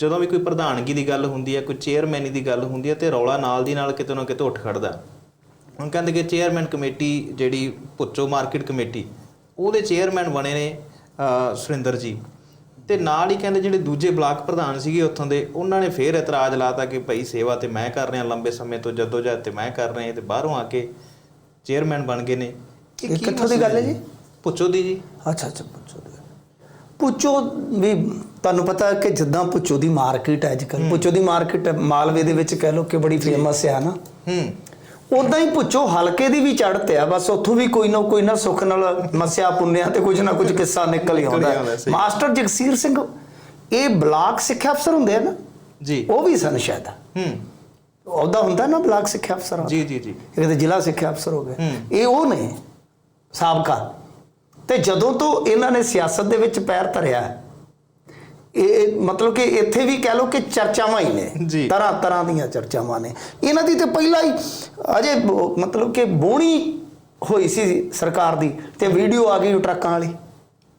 ਜਦੋਂ ਵੀ ਕੋਈ ਪ੍ਰਧਾਨਗੀ ਦੀ ਗੱਲ ਹੁੰਦੀ ਹੈ ਕੋਈ ਚੇਅਰਮੈਨੀ ਦੀ ਗੱਲ ਹੁੰਦੀ ਹੈ ਤੇ ਰੌਲਾ ਨਾਲ ਦੀ ਨਾਲ ਕਿਤੇ ਨਾ ਕਿਤੇ ਉੱਠ ਖੜਦਾ ਹੁਣ ਕਹਿੰਦੇ ਕਿ ਚੇਅਰਮੈਨ ਕਮੇਟੀ ਜਿਹੜੀ ਪੁੱਚੋ ਮਾਰਕੀਟ ਕਮੇਟੀ ਉਹਦੇ ਚੇਅਰਮੈਨ ਬਣੇ ਨੇ ਸੁਰਿੰਦਰ ਜੀ। ਤੇ ਨਾਲ ਹੀ ਕਹਿੰਦੇ ਜਿਹੜੇ ਦੂਜੇ ਬਲਾਕ ਪ੍ਰਧਾਨ ਸੀਗੇ ਉੱਥੋਂ ਦੇ ਉਹਨਾਂ ਨੇ ਫੇਰ ਇਤਰਾਜ਼ ਲਾਤਾ ਕਿ ਭਾਈ ਸੇਵਾ ਤੇ ਮੈਂ ਕਰ ਰਿਹਾ ਲੰਬੇ ਸਮੇਂ ਤੋਂ ਜਦੋਜਹਿਦ ਤੇ ਮੈਂ ਕਰ ਰਿਹਾ ਤੇ ਬਾਹਰੋਂ ਆ ਕੇ ਚੇਅਰਮੈਨ ਬਣ ਗਏ ਨੇ। ਇਹ ਕਿੱਥੋਂ ਦੀ ਗੱਲ ਹੈ ਜੀ? ਪੁੱਛੋ ਦੀ ਜੀ। ਅੱਛਾ ਅੱਛਾ ਪੁੱਛੋ ਦੀ। ਪੁੱਛੋ ਵੀ ਤੁਹਾਨੂੰ ਪਤਾ ਕਿ ਜਿੱਦਾਂ ਪੁੱਛੋ ਦੀ ਮਾਰਕੀਟ ਹੈ ਅੱਜਕੱਲ ਪੁੱਛੋ ਦੀ ਮਾਰਕੀਟ ਮਾਲਵੇ ਦੇ ਵਿੱਚ ਕਹਿ ਲੋ ਕਿ ਬੜੀ ਫੇਮਸ ਹੈ ਨਾ। ਹੂੰ। ਉਦਾਂ ਹੀ ਪੁੱਛੋ ਹਲਕੇ ਦੀ ਵੀ ਚੜ੍ਹਤ ਆ ਬਸ ਉੱਥੋਂ ਵੀ ਕੋਈ ਨਾ ਕੋਈ ਨਾ ਸੁੱਖ ਨਾਲ ਮਸਿਆ ਪੁੰਨਿਆ ਤੇ ਕੁਝ ਨਾ ਕੁਝ ਕਿੱਸਾ ਨਿਕਲ ਹੀ ਆਉਂਦਾ। ਮਾਸਟਰ ਜਗਸੀਰ ਸਿੰਘ ਇਹ ਬਲਾਕ ਸਿੱਖਿਆ ਅਫਸਰ ਹੁੰਦੇ ਆ ਨਾ? ਜੀ। ਉਹ ਵੀ ਸਨ ਸ਼ਾਇਦ। ਹੂੰ। ਉਹਦਾ ਹੁੰਦਾ ਨਾ ਬਲਾਕ ਸਿੱਖਿਆ ਅਫਸਰ। ਜੀ ਜੀ ਜੀ। ਇੱਕ ਤਾਂ ਜ਼ਿਲ੍ਹਾ ਸਿੱਖਿਆ ਅਫਸਰ ਹੋ ਗਏ। ਹੂੰ। ਇਹ ਉਹ ਨੇ ਸਾਬਕਾ। ਤੇ ਜਦੋਂ ਤੋਂ ਇਹਨਾਂ ਨੇ ਸਿਆਸਤ ਦੇ ਵਿੱਚ ਪੈਰ ਧਰਿਆ ਇਹ ਮਤਲਬ ਕਿ ਇੱਥੇ ਵੀ ਕਹਿ ਲਓ ਕਿ ਚਰਚਾਵਾਂ ਹੀ ਨੇ। ਤਰ੍ਹਾਂ ਤਰ੍ਹਾਂ ਦੀਆਂ ਚਰਚਾਵਾਂ ਨੇ। ਇਹਨਾਂ ਦੀ ਤੇ ਪਹਿਲਾਂ ਹੀ ਅਜੇ ਮਤਲਬ ਕਿ ਬੋਣੀ ਹੋਈ ਸੀ ਸਰਕਾਰ ਦੀ ਤੇ ਵੀਡੀਓ ਆ ਗਈ ਟਰੱਕਾਂ ਵਾਲੀ।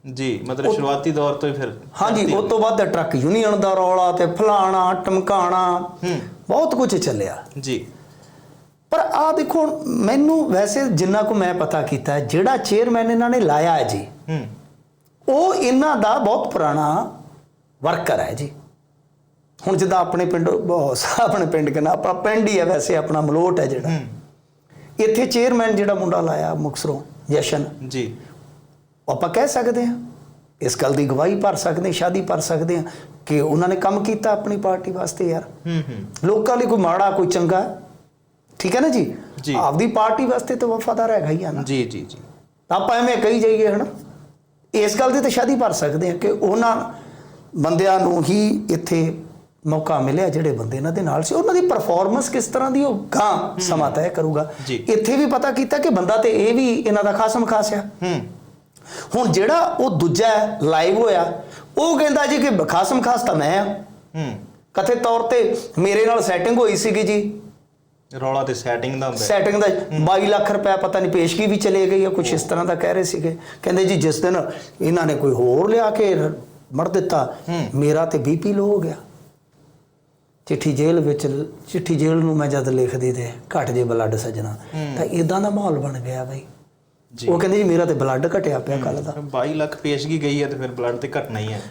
ਜੀ ਮਤਲਬ ਸ਼ੁਰੂਆਤੀ ਦੌਰ ਤੋਂ ਹੀ ਫਿਰ ਹਾਂਜੀ ਉਸ ਤੋਂ ਬਾਅਦ ਟਰੱਕ ਯੂਨੀਅਨ ਦਾ ਰੌਲਾ ਤੇ ਫਲਾਣਾ ਟਮਕਾਣਾ ਹੂੰ। ਬਹੁਤ ਕੁਝ ਚੱਲਿਆ। ਜੀ। ਪਰ ਆ ਦੇਖੋ ਮੈਨੂੰ ਵੈਸੇ ਜਿੰਨਾ ਕੋ ਮੈਂ ਪਤਾ ਕੀਤਾ ਜਿਹੜਾ ਚੇਅਰਮੈਨ ਇਹਨਾਂ ਨੇ ਲਾਇਆ ਹੈ ਜੀ ਹੂੰ। ਉਹ ਇਹਨਾਂ ਦਾ ਬਹੁਤ ਪੁਰਾਣਾ ਵਰਕਰ ਹੈ ਜੀ। ਹੁਣ ਜਿੱਦਾਂ ਆਪਣੇ ਪਿੰਡ ਬਹੁਤ ਆਪਣੇ ਪਿੰਡ ਕਹਿੰਦਾ ਆਪਣਾ ਪਿੰਡ ਹੀ ਹੈ ਵੈਸੇ ਆਪਣਾ ਮਲੋਟ ਹੈ ਜਿਹੜਾ। ਹੂੰ। ਇੱਥੇ ਚੇਅਰਮੈਨ ਜਿਹੜਾ ਮੁੰਡਾ ਲਾਇਆ ਮੁਕਸਰੋਂ ਜਸ਼ਨ। ਜੀ। ਆਪਾਂ ਕਹਿ ਸਕਦੇ ਹਾਂ ਇਸ ਗੱਲ ਦੀ ਗਵਾਹੀ ਭਰ ਸਕਦੇ ਸ਼ਾਦੀ ਭਰ ਸਕਦੇ ਹਾਂ ਕਿ ਉਹਨਾਂ ਨੇ ਕੰਮ ਕੀਤਾ ਆਪਣੀ ਪਾਰਟੀ ਵਾਸਤੇ ਯਾਰ। ਹੂੰ ਹੂੰ। ਲੋਕਾਂ ਲਈ ਕੋਈ ਮਾੜਾ ਕੋਈ ਚੰਗਾ ਠੀਕ ਹੈ ਨਾ ਜੀ? ਜੀ। ਆਪਦੀ ਪਾਰਟੀ ਵਾਸਤੇ ਤਾਂ ਵਫਾਦਾਰ ਹੈਗਾ ਹੀ ਆ ਨਾ। ਜੀ ਜੀ ਜੀ। ਆਪਾਂ ਐਵੇਂ ਕਹੀ ਜਾਈਏ ਹਨਾ। ਇਸ ਗੱਲ ਦੀ ਤਾਂ ਸ਼ਾਦੀ ਭਰ ਸਕਦੇ ਆ ਕਿ ਉਹਨਾਂ ਬੰਦਿਆਂ ਨੂੰ ਹੀ ਇੱਥੇ ਮੌਕਾ ਮਿਲਿਆ ਜਿਹੜੇ ਬੰਦੇ ਇਹਨਾਂ ਦੇ ਨਾਲ ਸੀ। ਉਹਨਾਂ ਦੀ ਪਰਫਾਰਮੈਂਸ ਕਿਸ ਤਰ੍ਹਾਂ ਦੀ ਉਹ ਗਾਂ ਸਮਾਂ ਤੈਅ ਕਰੂਗਾ। ਇੱਥੇ ਵੀ ਪਤਾ ਕੀਤਾ ਕਿ ਬੰਦਾ ਤੇ ਇਹ ਵੀ ਇਹਨਾਂ ਦਾ ਖਾਸਮ ਖਾਸ ਆ। ਹੁਣ ਜਿਹੜਾ ਉਹ ਦੂਜਾ ਲਾਈਵ ਹੋਇਆ ਉਹ ਕਹਿੰਦਾ ਜੀ ਕਿ ਖਾਸਮ ਖਾਸ ਤਾਂ ਮੈਂ ਆ। ਹੂੰ। ਕਥੇ ਤੌਰ ਤੇ ਮੇਰੇ ਨਾਲ ਸੈਟਿੰਗ ਹੋਈ ਸੀਗੀ ਜੀ। ਰੌਲਾ ਤੇ ਸੈਟਿੰਗ ਦਾ ਹੁੰਦਾ। ਸੈਟਿੰਗ ਦਾ 22 ਲੱਖ ਰੁਪਏ ਪਤਾ ਨਹੀਂ ਪੇਸ਼ਗੀ ਵੀ ਚਲੇ ਗਈ ਆ ਕੁਝ ਇਸ ਤਰ੍ਹਾਂ ਦਾ ਕਹਿ ਰਹੇ ਸੀਗੇ। ਕਹਿੰਦੇ ਜੀ ਜਿਸ ਦਿਨ ਇਹਨਾਂ ਨੇ ਕੋਈ ਹੋਰ ਲਿਆ ਕੇ ਮੜ ਦਿੱਤਾ। ਮੇਰਾ ਤੇ ਬੀਪੀ ਲੋ ਹੋ ਗਿਆ। ਚਿੱਠੀ ਜੇਲ੍ਹ ਵਿੱਚ ਚਿੱਠੀ ਜੇਲ੍ਹ ਨੂੰ ਮੈਂ ਜਦ ਲਿਖਦੀ ਤੇ ਘਟ ਜੇ ਬਲੱਡ ਸਜਣਾ ਤਾਂ ਇਦਾਂ ਦਾ ਮਾਹੌਲ ਬਣ ਗਿਆ ਬਈ। ਉਹ ਕਹਿੰਦੇ ਜੀ ਮੇਰਾ ਤੇ ਬਲੱਡ ਘਟਿਆ ਪਿਆ ਕੱਲ ਦਾ। 22 ਲੱਖ ਪੇਸ਼ਗੀ ਗਈ ਹੈ ਤੇ ਫਿਰ ਬਲੱਡ ਤੇ ਘਟਣਾ ਹੀ ਹੈ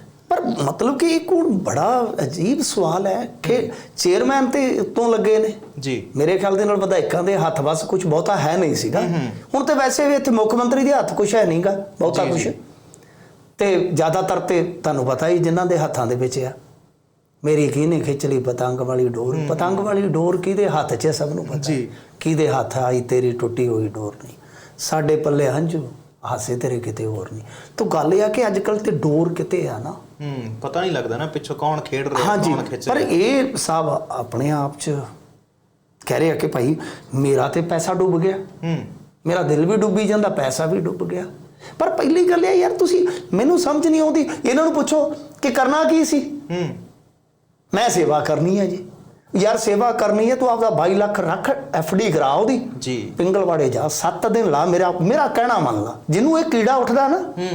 ਪਰ ਮਤਲਬ ਕਿ ਇਹ ਕੋਈ ਬੜਾ ਅਜੀਬ ਸਵਾਲ ਹੈ ਕਿ ਚੇਅਰਮੈਨ ਤੇ ਉੱਤੋਂ ਲੱਗੇ ਨੇ। ਜੀ। ਮੇਰੇ ਖਿਆਲ ਦੇ ਨਾਲ ਵਿਧਾਇਕਾਂ ਦੇ ਹੱਥ ਵਸ ਕੁਝ ਬਹੁਤਾ ਹੈ ਨਹੀਂ ਸੀਗਾ। ਹੁਣ ਤੇ ਵੈਸੇ ਵੀ ਇੱਥੇ ਮੁੱਖ ਮੰਤਰੀ ਦੇ ਹੱਥ ਕੁਝ ਹੈ ਨਹੀਂਗਾ ਬਹੁਤਾ ਕੁਝ। ਤੇ ਜ਼ਿਆਦਾਤਰ ਤੇ ਤੁਹਾਨੂੰ ਪਤਾ ਹੀ ਜਿਨ੍ਹਾਂ ਦੇ ਹੱਥਾਂ ਦੇ ਵਿੱਚ ਆ। ਮੇਰੀ ਕਿਹਨੇ ਖਿੱਚ ਲਈ ਪਤੰਗ ਵਾਲੀ ਡੋਰ? ਪਤੰਗ ਵਾਲੀ ਡੋਰ ਕਿਹਦੇ ਹੱਥ 'ਚ ਹੈ ਸਭ ਨੂੰ ਪਤਾ। ਜੀ। ਕਿਹਦੇ ਹੱਥ ਆਈ ਤੇਰੀ ਟੁੱਟੀ ਹੋਈ ਡੋਰ ਨਹੀਂ। ਸਾਡੇ ਪੱਲੇ ਹੰਝੂ। ਹਾਸੇ ਤੇਰੇ ਕਿਤੇ ਹੋਰ ਨਹੀਂ। ਤੋ ਗੱਲ ਇਹ ਆ ਕਿ ਅੱਜ ਕੱਲ ਤੇ ਡੋਰ ਕਿਤੇ ਆ ਨਾ। ਹੂੰ ਪਤਾ ਨਹੀਂ ਲੱਗਦਾ ਨਾ ਪਿੱਛੋਂ ਕੌਣ ਖੇਡ ਰਿਹਾ ਕੌਣ ਖਿੱਚ ਪਰ ਰਿਹਾ। ਇਹ ਸਭ ਆਪਣੇ ਆਪ 'ਚ ਕਹਿ ਰਹੇ ਕਿ ਭਾਈ ਮੇਰਾ ਤੇ ਪੈਸਾ ਡੁੱਬ ਗਿਆ। ਹੂੰ। ਮੇਰਾ ਦਿਲ ਵੀ ਡੁੱਬੀ ਜਾਂਦਾ ਪੈਸਾ ਵੀ ਡੁੱਬ ਗਿਆ। ਪਰ ਪਹਿਲੀ ਗੱਲ ਇਹ ਯਾਰ ਤੁਸੀਂ ਮੈਨੂੰ ਸਮਝ ਨਹੀਂ ਆਉਂਦੀ। ਇਹਨਾਂ ਨੂੰ ਪੁੱਛੋ ਕਿ ਕਰਨਾ ਕੀ ਸੀ? ਹੂੰ। ਮੈਂ ਸੇਵਾ ਕਰਨੀ ਹੈ ਜੀ। ਯਾਰ ਸੇਵਾ ਕਰਨੀ ਹੈ ਤੂੰ ਆਪਦਾ 22 ਲੱਖ ਰੱਖ ਡੀ ਕਰਾ ਉਹਦੀ। ਜੀ। ਪਿੰਗਲਵਾੜੇ ਜਾ 7 ਦਿਨ ਲਾ ਮੇਰਾ ਮੇਰਾ ਕਹਿਣਾ ਮੰਨ ਲਾ। ਜਿਹਨੂੰ ਇਹ ਕੀੜਾ ਉੱਠਦਾ ਨਾ ਹੂੰ।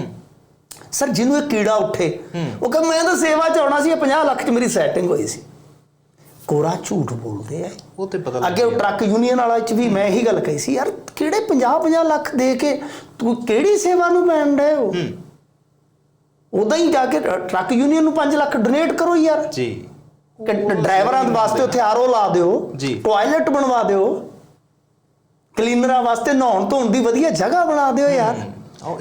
ਸਰ ਜਿਹਨੂੰ ਇਹ ਕੀੜਾ ਉੱਠੇ। ਉਹ ਕਹਿੰਦਾ ਮੈਂ ਤਾਂ ਸੇਵਾ ਚ ਆਉਣਾ ਸੀ ਇਹ 50 ਲੱਖ ਚ ਮੇਰੀ ਸੈਟਿੰਗ ਹੋਈ ਸੀ। ਕੋਰਾ ਝੂਠ ਬੋਲਦੇ ਆ ਉਹ ਤੇ ਪਤਾ ਅੱਗੇ ਉਹ। ਟਰੱਕ ਯੂਨੀਅਨ ਵਾਲਾ ਚ ਵੀ ਮੈਂ ਇਹੀ ਗੱਲ ਕਹੀ ਸੀ ਯਾਰ ਕਿਹੜੇ 50 50 ਲੱਖ ਦੇ ਕੇ ਤੂੰ ਕਿਹੜੀ ਸੇਵਾ ਨੂੰ ਪੈਣ ਡਏ ਹੋ? ਉਦਾਂ ਹੀ ਜਾ ਕੇ ਟਰੱਕ ਯੂਨੀਅਨ ਨੂੰ 5 ਲੱਖ ਡੋਨੇਟ ਕਰੋ ਯਾਰ। ਜੀ। ਡਰਾਈਵਰਾਂ ਦੇ ਵਾਸਤੇ ਉੱਥੇ ਆਰਓ ਲਾ ਦਿਓ ਜੀ। ਟਾਇਲਟ ਬਣਵਾ ਦਿਓ ਕਲੀਨਰਾਂ ਵਾਸਤੇ ਨਹਾਉਣ ਧੋਣ ਦੀ ਵਧੀਆ ਜਗ੍ਹਾ ਬਣਾ ਦਿਓ ਯਾਰ।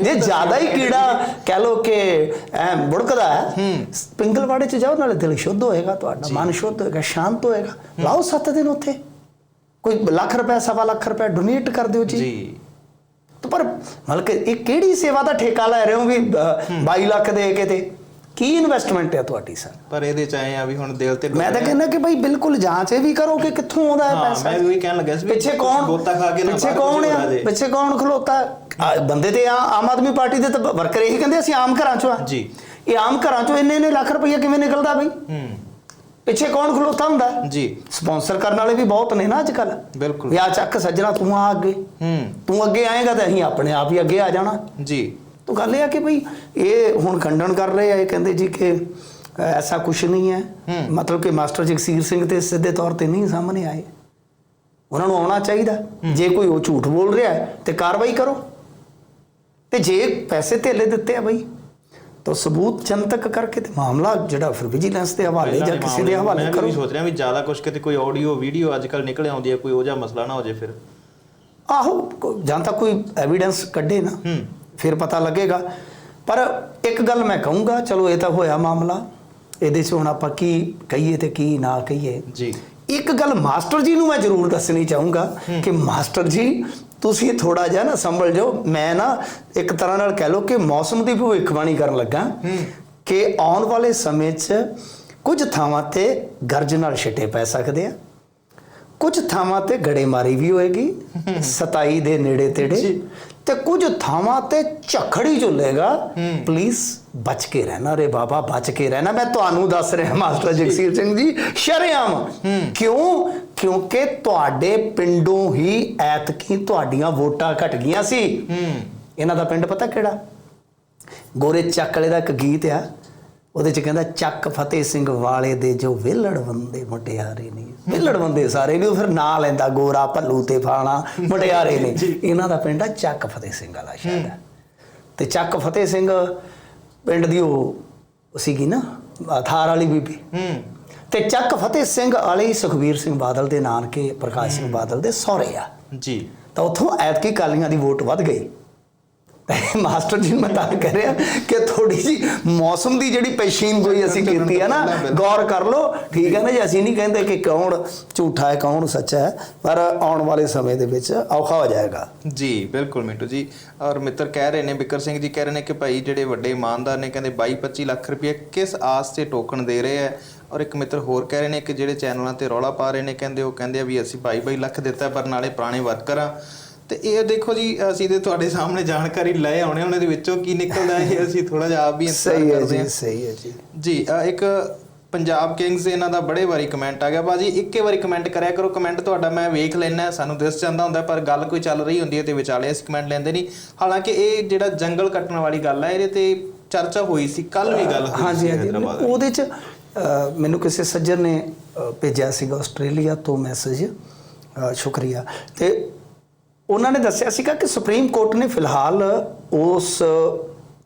ਜੇ ਜ਼ਿਆਦਾ ਹੀ ਕੀੜਾ ਕਹਿ ਲੋ ਕਿ ਐ ਬੁੜਕਦਾ ਹੈ। ਪਿੰਗਲਵਾੜੇ ਚ ਜਾਓ ਨਾਲੇ ਦਿਲ ਸ਼ੁੱਧ ਹੋਏਗਾ ਤੁਹਾਡਾ ਮਨ ਸ਼ੁੱਧ ਹੋਏਗਾ ਸ਼ਾਂਤ ਹੋਏਗਾ। ਲਾਓ 7 ਦਿਨ ਉੱਥੇ। ਕੋਈ ਲੱਖ ਰੁਪਏ ਸਵਾ ਲੱਖ ਰੁਪਏ ਡੋਨੇਟ ਕਰ ਦਿਓ ਜੀ। ਜੀ। ਤੇ ਪਰ ਮਤਲਬ ਇਹ ਕਿਹੜੀ ਸੇਵਾ ਦਾ ਠੇਕਾ ਲੈ ਰਹੇ ਹੋ ਵੀ ਅ, 22 ਲੱਖ ਦੇ ਕੇ ਤੇ? ਕੀ ਇਨਵੈਸਟਮੈਂਟ ਹੈ ਤੁਹਾਡੀ ਸਰ ਪਰ ਇਹਦੇ ਚ ਆਏ ਆ ਵੀ ਹੁਣ ਦਿਲ ਤੇ ਮੈਂ ਤਾਂ ਕਹਿੰਦਾ ਕਿ ਭਾਈ ਬਿਲਕੁਲ ਜਾਂਚ ਇਹ ਵੀ ਕਰੋ ਕਿ ਕਿੱਥੋਂ ਆਉਂਦਾ ਹੈ ਪੈਸਾ। ਮੈਂ ਵੀ ਉਹੀ ਕਹਿਣ ਲੱਗਿਆ ਸੀ ਪਿੱਛੇ ਕੌਣ ਗੋਤਾ ਖਾ ਕੇ ਨਾ ਪਿੱਛੇ ਕੌਣ ਆ। ਪਿੱਛੇ ਕੌਣ ਖਲੋਤਾ? ਬੰਦੇ ਤੇ ਆ ਆਮ ਆਦਮੀ ਪਾਰਟੀ ਦੇ ਤਾਂ ਵਰਕਰ ਇਹੀ ਕਹਿੰਦੇ ਅਸੀਂ ਆਮ ਘਰਾਂ ਚੋਂ ਆ। ਜੀ। ਇਹ ਆਮ ਘਰਾਂ ਚੋਂ ਇੰਨੇ ਇੰਨੇ ਲੱਖ ਰੁਪਈਆ ਕਿਵੇਂ ਨਿਕਲਦਾ ਬਈ? ਹੂੰ। ਪਿੱਛੇ ਕੌਣ ਖਲੋਤਾ ਹੁੰਦਾ? ਜੀ। ਸਪਾਂਸਰ ਕਰਨ ਵਾਲੇ ਵੀ ਬਹੁਤ ਨੇ ਨਾ ਅੱਜ ਕੱਲ ਬਿਲਕੁਲ। ਵਿਆਹ ਚੱਕ ਸੱਜਣਾ ਤੂੰ ਆ ਅੱਗੇ। ਹੂੰ। ਤੂੰ ਅੱਗੇ ਆਏਗਾ ਤਾਂ ਅਸੀਂ ਆਪਣੇ ਆਪ ਹੀ ਅੱਗੇ ਆ ਜਾਣਾ। ਜੀ। ਤੋ ਗੱਲ ਇਹ ਆ ਕਿ ਭਈ ਇਹ ਹੁਣ ਖੰਡਨ ਕਰ ਰਹੇ ਆ ਇਹ ਕਹਿੰਦੇ ਜੀ ਕਿ ਐਸਾ ਕੁਝ ਨਹੀਂ ਹੈ। ਮਤਲਬ ਕਿ ਮਾਸਟਰ ਜਗਸੀਰ ਸਿੰਘ ਤੇ ਸਿੱਧੇ ਤੌਰ ਤੇ ਨਹੀਂ ਸਾਹਮਣੇ ਆਏ। ਉਹਨਾਂ ਨੂੰ ਆਉਣਾ ਚਾਹੀਦਾ। ਜੇ ਕੋਈ ਉਹ ਝੂਠ ਬੋਲ ਰਿਹਾ ਹੈ ਤੇ ਕਾਰਵਾਈ ਕਰੋ। ਤੇ ਜੇ ਪੈਸੇ ਧੇਲੇ ਦਿੱਤੇ ਆ ਬਈ ਤਾਂ ਸਬੂਤ ਜਨਤਕ ਕਰਕੇ ਤੇ ਮਾਮਲਾ ਜਿਹੜਾ ਫਿਰ ਵਿਜੀਲੈਂਸ ਦੇ ਹਵਾਲੇ ਜਾਂ ਕਿਸੇ ਦੇ ਹਵਾਲੇ ਮੈਂ ਕਰੋ। ਵੀ ਸੋਚ ਰਿਹਾ ਵੀ ਜ਼ਿਆਦਾ ਕੁਝ ਕਿਤੇ ਕੋਈ ਆਡੀਓ ਵੀਡੀਓ ਅੱਜ ਕੱਲ ਨਿਕਲ ਆਉਂਦੀ ਹੈ ਕੋਈ ਉਹ ਜਿਹਾ ਮਸਲਾ ਨਾ ਹੋ ਜੇ ਫਿਰ। ਆਹੋ ਜਾਂ ਤਾਂ ਕੋਈ ਐਵੀਡੈਂਸ ਕੱਢੇ ਨਾ। ਫਿਰ ਪਤਾ ਲੱਗੇਗਾ। ਪਰ ਇੱਕ ਗੱਲ ਮੈਂ ਕਹੂੰਗਾ ਚਲੋ ਇਹ ਤਾਂ ਹੋਇਆ ਮਾਮਲਾ। ਇਹਦੇ 'ਚ ਹੁਣ ਆਪਾਂ ਕੀ ਕਹੀਏ ਤੇ ਕੀ ਨਾ ਕਹੀਏ। ਜੀ। ਇੱਕ ਗੱਲ ਮਾਸਟਰ ਜੀ ਨੂੰ ਮੈਂ ਜ਼ਰੂਰ ਦੱਸਣੀ ਚਾਹੂੰਗਾ ਕਿ ਮਾਸਟਰ ਜੀ ਤੁਸੀਂ ਥੋੜਾ ਜਿਹਾ ਨਾ ਸੰਭਲ ਜਾਓ। ਮੈਂ ਨਾ ਇੱਕ ਤਰ੍ਹਾਂ ਨਾਲ ਕਹਿ ਲਓ ਕਿ ਮੌਸਮ ਦੀ ਭਵਿੱਖਬਾਣੀ ਕਰਨ ਲੱਗਾ। ਕਿ ਆਉਣ ਵਾਲੇ ਸਮੇਂ 'ਚ ਕੁਝ ਥਾਵਾਂ ਤੇ ਗਰਜ ਨਾਲ ਛਿੱਟੇ ਪੈ ਸਕਦੇ ਆ। ਕੁਝ ਥਾਵਾਂ ਤੇ ਗੜੇਮਾਰੀ ਵੀ ਹੋਏਗੀ। 27 ਦੇ ਨੇੜੇ ਤੇੜੇ। ਤੇ ਕੁਝ ਥਾਵਾਂ ਤੇ ਝਖੜੀ ਝੁੱਲੇਗਾ ਪਲੀਜ਼ ਬਚ ਕੇ ਰਹਿਣਾ ਰੇ ਬਾਬਾ ਬਚ ਕੇ ਰਹਿਣਾ। ਮੈਂ ਤੁਹਾਨੂੰ ਦੱਸ ਰਿਹਾ ਮਾਸਟਰ ਜਗਸੀਰ ਸਿੰਘ ਜੀ ਸ਼ਰੇਆਮ। ਕਿਉਂ? ਕਿਉਂਕਿ ਤੁਹਾਡੇ ਪਿੰਡੋਂ ਹੀ ਐਤਕੀ ਤੁਹਾਡੀਆਂ ਵੋਟਾਂ ਘਟ ਗਈਆਂ ਸੀ। ਇਹਨਾਂ ਦਾ ਪਿੰਡ ਪਤਾ ਕਿਹੜਾ? ਗੋਰੇ ਚੱਕ ਵਾਲੇ ਦਾ ਇੱਕ ਗੀਤ ਆ। ਉਹਦੇ ਚ ਕਹਿੰਦਾ ਚੱਕ ਫਤਿਹ ਸਿੰਘ ਵਾਲੇ ਦੇ ਜੋ ਵਿਹਲੜ ਬੰਦੇ ਮੁਟਿਆਰੇ ਨੇ। ਵਿਹਲੜ ਬੰਦੇ ਸਾਰੇ ਨੇ ਉਹ ਫਿਰ ਨਾਂ ਲੈਂਦਾ ਗੋਰਾ ਭੱਲੂ ਤੇ ਫਾਣਾ ਮੁਟਿਆਰੇ ਨੇ। ਇਹਨਾਂ ਦਾ ਪਿੰਡ ਆ ਚੱਕ ਫਤਿਹ ਸਿੰਘ ਵਾਲਾ ਸ਼ਾਇਦ। ਤੇ ਚੱਕ ਫਤਿਹ ਸਿੰਘ ਪਿੰਡ ਦੀ ਉਹ ਸੀਗੀ ਨਾ ਥਾਰ ਵਾਲੀ ਬੀਬੀ। ਹੂੰ। ਤੇ ਚੱਕ ਫਤਿਹ ਸਿੰਘ ਵਾਲੇ ਹੀ ਸੁਖਬੀਰ ਸਿੰਘ ਬਾਦਲ ਦੇ ਨਾਨਕੇ ਪ੍ਰਕਾਸ਼ ਸਿੰਘ ਬਾਦਲ ਦੇ ਸਹੁਰੇ ਆ। ਜੀ। ਤਾਂ ਉੱਥੋਂ ਐਤਕੀ ਕਾਲੀਆਂ ਦੀ ਵੋਟ ਵੱਧ ਗਈ। ਮਾਸਟਰ ਜੀ ਮੈਂ ਤਾਂ ਕਹਿ ਰਿਹਾ ਕਿ ਥੋੜੀ ਜੀ ਮੌਸਮ ਦੀ ਜਿਹੜੀ ਪੇਸ਼ੀਨ ਗੋਈ ਅਸੀਂ ਕੀਤੀ ਹੈ ਨਾ ਗੌਰ ਕਰ ਲਓ। ਠੀਕ ਹੈ ਨਾ ਜੀ ਅਸੀਂ ਨਹੀਂ ਕਹਿੰਦੇ ਕਿ ਕੌਣ ਝੂਠਾ ਹੈ ਕੌਣ ਸੱਚਾ ਹੈ ਪਰ ਆਉਣ ਵਾਲੇ ਸਮੇਂ ਦੇ ਵਿੱਚ ਔਖਾ ਹੋ ਜਾਏਗਾ। ਜੀ ਬਿਲਕੁਲ ਮਿੰਟੂ ਜੀ। ਔਰ ਮਿੱਤਰ ਕਹਿ ਰਹੇ ਨੇ ਬਿਕਰ ਸਿੰਘ ਜੀ ਕਹਿ ਰਹੇ ਨੇ ਕਿ ਭਾਈ ਜਿਹੜੇ ਵੱਡੇ ਇਮਾਨਦਾਰ ਨੇ ਕਹਿੰਦੇ 22 25 ਲੱਖ ਰੁਪਏ ਕਿਸ ਆਸ ਤੇ ਟੋਕਨ ਦੇ ਰਹੇ ਆ ਔਰ ਇੱਕ ਮਿੱਤਰ ਹੋਰ ਕਹਿ ਰਹੇ ਨੇ ਕਿ ਜਿਹੜੇ ਚੈਨਲਾਂ ਤੇ ਰੌਲਾ ਪਾ ਰਹੇ ਨੇ ਕਹਿੰਦੇ ਉਹ ਕਹਿੰਦੇ ਆ ਵੀ ਅਸੀਂ 22 22 ਲੱਖ ਦਿੱਤਾ ਪਰ ਨਾਲੇ ਪੁਰਾਣੇ ਵਰਕਰ ਆ ਤੇ ਇਹ ਦੇਖੋ ਜੀ ਅਸੀਂ ਤੇ ਤੁਹਾਡੇ ਸਾਹਮਣੇ ਜਾਣਕਾਰੀ ਲੈ ਆਉਣੇ ਉਹਨਾਂ ਦੇ ਵਿੱਚੋਂ ਕੀ ਨਿਕਲਦਾ ਹੈ ਇਹ ਅਸੀਂ ਥੋੜਾ ਜਿਹਾ ਆਪ ਵੀ ਇੰਤਜ਼ਾਰ ਸਹੀ ਹੈ ਕਰਦੇ ਜੀ ਹਾਂ। ਸਹੀ ਹੈ ਜੀ। ਜੀ ਇੱਕ ਪੰਜਾਬ ਕਿੰਗਸ ਇਹਨਾਂ ਦਾ ਬੜੇ ਵਾਰੀ ਕਮੈਂਟ ਆ ਗਿਆ। ਬਾਜੀ ਇੱਕੇ ਵਾਰੀ ਕਮੈਂਟ ਕਰਿਆ ਕਰੋ ਕਮੈਂਟ ਤੁਹਾਡਾ ਮੈਂ ਵੇਖ ਲੈਣਾ ਸਾਨੂੰ ਦਿਸ ਜਾਂਦਾ ਹੁੰਦਾ ਪਰ ਗੱਲ ਕੋਈ ਚੱਲ ਰਹੀ ਹੁੰਦੀ ਹੈ ਤੇ ਵਿਚਾਲੇ ਅਸੀਂ ਕਮੈਂਟ ਲੈਂਦੇ ਨਹੀਂ। ਹਾਲਾਂਕਿ ਇਹ ਜਿਹੜਾ ਜੰਗਲ ਕੱਟਣ ਵਾਲੀ ਗੱਲ ਹੈ ਇਹਦੇ ਤੇ ਚਰਚਾ ਹੋਈ ਸੀ ਕੱਲ ਵੀ ਗੱਲ ਹੋਈ ਹਾਂਜੀ ਸੀ ਹਾਂਜੀ। ਉਹਦੇ ਚ ਮੈਨੂੰ ਕਿਸੇ ਸੱਜਣ ਨੇ ਭੇਜਿਆ ਸੀਗਾ ਆਸਟ੍ਰੇਲੀਆ ਤੋਂ ਮੈਸੇਜ ਸ਼ੁਕਰੀਆ। ਤੇ ਉਹਨਾਂ ਨੇ ਦੱਸਿਆ ਸੀਗਾ ਕਿ ਸੁਪਰੀਮ ਕੋਰਟ ਨੇ ਫਿਲਹਾਲ ਉਸ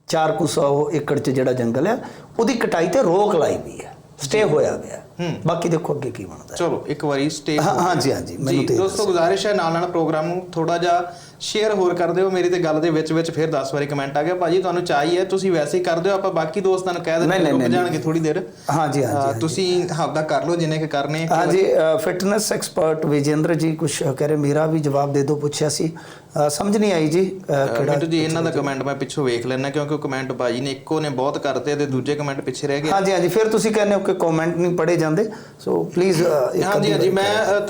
400 ਏਕੜ ਚ ਜਿਹੜਾ ਜੰਗਲ ਆ ਉਹਦੀ ਕਟਾਈ ਤੇ ਰੋਕ ਲਾਈ ਵੀ ਹੈ ਸਟੇ ਹੋਇਆ ਹੂੰ। ਬਾਕੀ ਦੇਖੋ ਅੱਗੇ ਕੀ ਬਣਦਾ। ਹੈ। ਚਲੋ ਇੱਕ ਵਾਰੀ ਸਟੇ ਹਾਂ- ਹਾਂਜੀ, ਹਾਂਜੀ, ਮੈਨੂੰ ਜੀ ਤੇ ਦੋਸਤੋ ਗੁਜ਼ਾਰਿਸ਼ ਹੈ ਨਾਲ ਨਾਲ ਪ੍ਰੋਗਰਾਮ ਨੂੰ ਥੋੜਾ ਜਿਹਾ ਸ਼ੇਅਰ ਹੋਰ ਕਰ ਦਿਓ ਮੇਰੀ ਤੇ ਗੱਲ ਦੇ ਵਿੱਚ ਵਿੱਚ ਫਿਰ 10 ਵਾਰੀ ਕਮੈਂਟ ਆ ਗਿਆ ਭਾਜੀ ਤੁਹਾਨੂੰ ਚਾਹੀਏ ਤੁਸੀਂ ਵੈਸੇ ਹੀ ਕਰ ਦਿਓ ਆਪਾਂ ਬਾਕੀ ਦੋਸਤਾਂ ਨੂੰ ਕਹਿ ਦਿੰਦੇ ਰੁਕ ਜਾਣਗੇ ਥੋੜੀ ਦੇਰ। ਹਾਂਜੀ, ਹਾਂਜੀ। ਤੁਸੀਂ ਆਪਦਾ ਕਰ ਲਓ ਜਿੰਨੇ ਕਿ ਕਰਨੇ। ਹਾਂਜੀ ਫਿਟਨੈਸ ਐਕਸਪਰਟ ਵਿਜੇਂਦਰ ਜੀ ਕੁਝ ਕਹ ਰਹੇ ਮੇਰਾ ਵੀ ਜਵਾਬ ਦੇ ਦਿਓ ਪੁੱਛਿਆ ਸੀ। ਸਮਝ ਨਹੀਂ ਆਈ ਜੀ ਕਿਹੜਾ ਮਿੰਟੂ ਜੀ ਇਹਨਾਂ ਦਾ ਕਮੈਂਟ ਮੈਂ ਪਿੱਛੋਂ ਵੇਖ ਲੈਣਾ ਕਿਉਂਕਿ ਉਹ ਕਮੈਂਟ ਬਾਜੀ ਨੇ ਇੱਕੋ ਨੇ ਬਹੁਤ ਕਰਤੇ ਤੇ ਦੂਜੇ ਕਮੈਂਟ ਪਿੱਛੇ ਰਹਿ ਗਏ। ਹਾਂਜੀ ਹਾਂਜੀ ਫਿਰ ਤੁਸੀਂ ਕਹਿੰਦੇ ਹੋ ਕਿ ਕਮੈਂਟ ਨਹੀਂ ਪੜੇ ਜਾਂਦੇ ਸੋ ਪਲੀਜ਼ ਹਾਂਜੀ ਹਾਂਜੀ ਮੈਂ